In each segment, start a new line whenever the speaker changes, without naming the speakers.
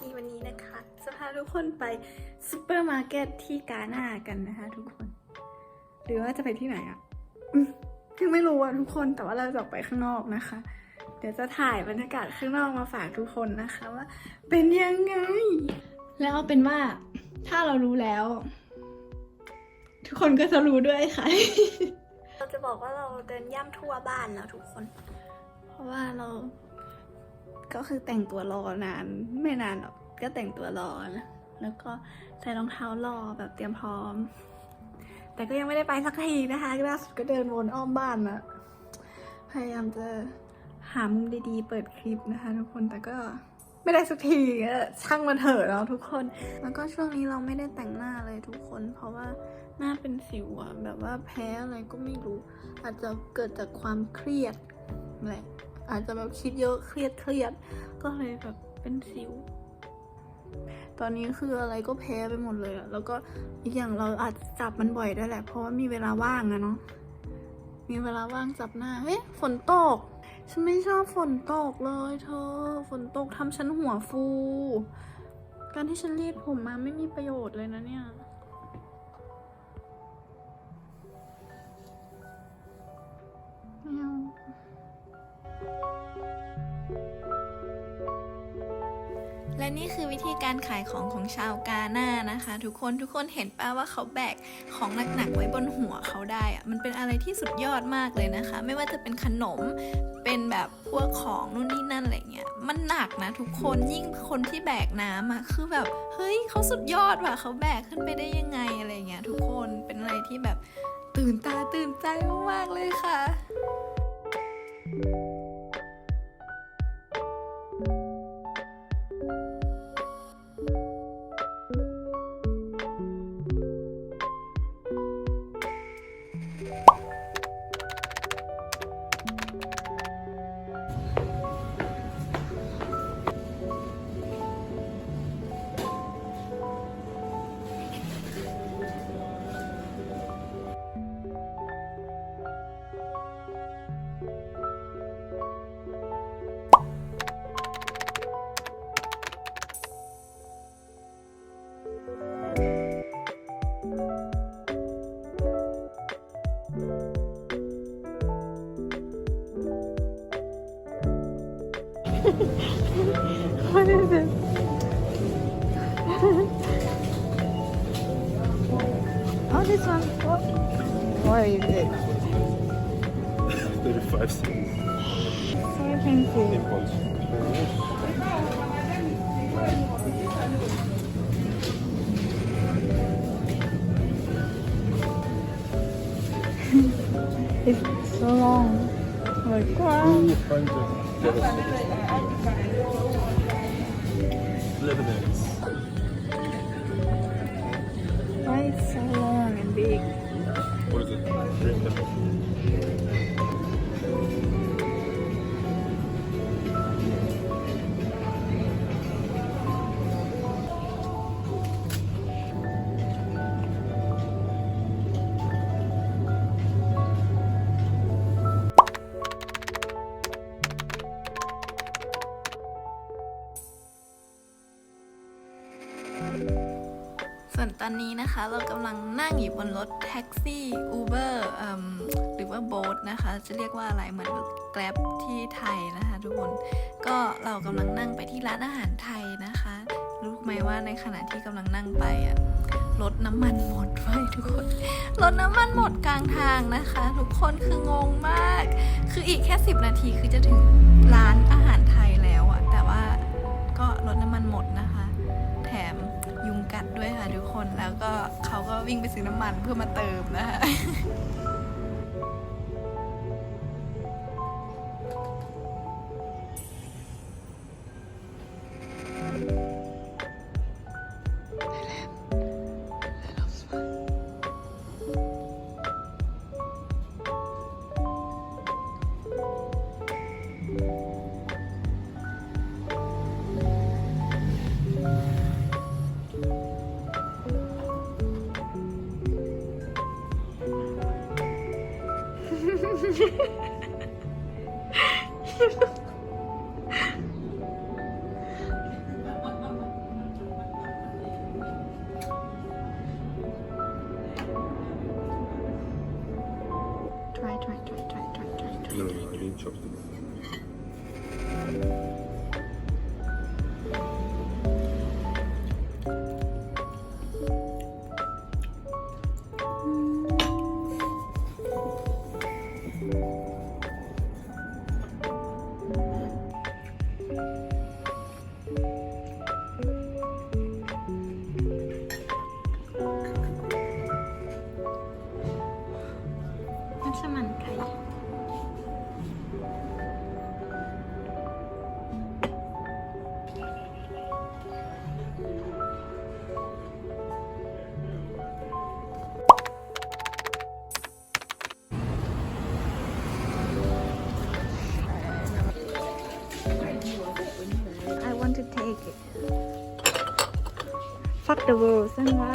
ดีวันนี้นะคะจะพาทุกคนไปซูเปอร์มาร์เก็ตที่กาหน้ากันนะคะทุกคน หรือว่าจะไปที่ไหนอะอืมยังไม่รู้อะทุกคนแต่ว่าเราจะออกไปข้างนอกนะคะ เดี๋ยวจะถ่ายบรรยากาศข้างนอกมาฝากทุกคนนะคะว่าเป็นยังไง แล้วเอาเป็นว่าถ้าเรารู้แล้ว ทุกคนก็จะรู้ด้วยค่ะ เราจะบอกว่าเราเดินย่ำทั่วบ้านแล้วทุกคน เพราะว่าเรา ก็คือแต่งตัวรอนาน ไม่นานหรอกก็แต่งตัวรอนะแล้วก็ใส่รองเท้ารอแบบเตรียมพร้อม แต่ก็ยังไม่ได้ไปสักทีนะคะล่าสุดก็เดินวนอ้อมบ้านนะพยายามจะหามุมดีๆ เปิดคลิปนะคะ ทุกคนแต่ก็ไม่ได้สักทีช่างมันเถอะเนาะทุกคน แล้วก็ช่วงนี้เราไม่ได้แต่งหน้าเลยทุกคน เพราะว่าหน้าเป็นสิวอะแบบว่าแพ้อะไรก็ไม่รู้ อาจจะเกิดจากความเครียดแหละ อาจจะแบบคิดเยอะเครียดเครียดก็เลยแบบเป็นสิว ตอนนี้คืออะไรก็แพ้ไปหมดเลยอะแล้วก็อีกอย่างเราอาจจับมันบ่อยด้วยแหละ เพราะว่ามีเวลาว่างอะเนาะมีเวลาว่างจับหน้าเฮ้ยฝนตก ฉันไม่ชอบฝนตกเลย เธอ ฝนตกทำฉันหัวฟู การที่ฉันรีดผมมาไม่มีประโยชน์เลยนะเนี่ยไม่เอา และนี่คือวิธีการขายของของชาวกาหน้านะคะ ทุกคนทุกคนเห็นป้าว่าเขาแบกของหนักๆไว้บนหัวเขาได้อะมันเป็นอะไรที่สุดยอดมากเลยนะคะ ไม่ว่าจะเป็นขนมเป็นแบบพวกของนู่นนี่นั่นอะไรเงี้ยมันหนักนะทุกคนยิ่งคนที่แบกน้ำอะคือแบบเฮ้ยเขาสุดยอดว่ะเขาแบกขึ้นไปได้ยังไงอะไรเงี้ยทุกคนเป็นอะไรที่แบบตื่นตาตื่นใจมากๆเลยค่ะ What is it? oh, this one. What? What is it?
35 cents.
So expensive.
Impulse.
It's so long. Like, wow.
200 Lebanese.
Why it's so long and big?
What is it?
ส่วนตอนนี้นะคะเรากำลังนั่งอยู่บนรถแท็กซี่อูเบอร์หรือว่าโบ๊ทนะคะ จะเรียกว่าอะไรเหมือนแกร็บที่ไทยนะคะทุกคนก็เรากำลังนั่งไปที่ร้านอาหารไทยนะคะ รู้ไหมว่าในขณะที่กำลังนั่งไปอะรถน้ำมันหมดไว้ทุกคนรถน้ำมันหมดกลางทางนะคะ ทุกคนคืองงมาก คืออีกแค่ 10 นาทีคือจะถึงร้าน แล้วก็เขาก็วิ่งไปซื้อน้ำมันเพื่อมาเติมนะคะ
try,
try, try, try, try, try, try.
No, need.
มั fuck the world ฉันว่า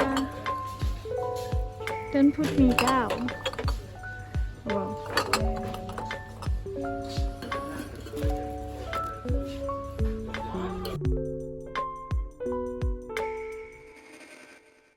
don't put me down ว้าว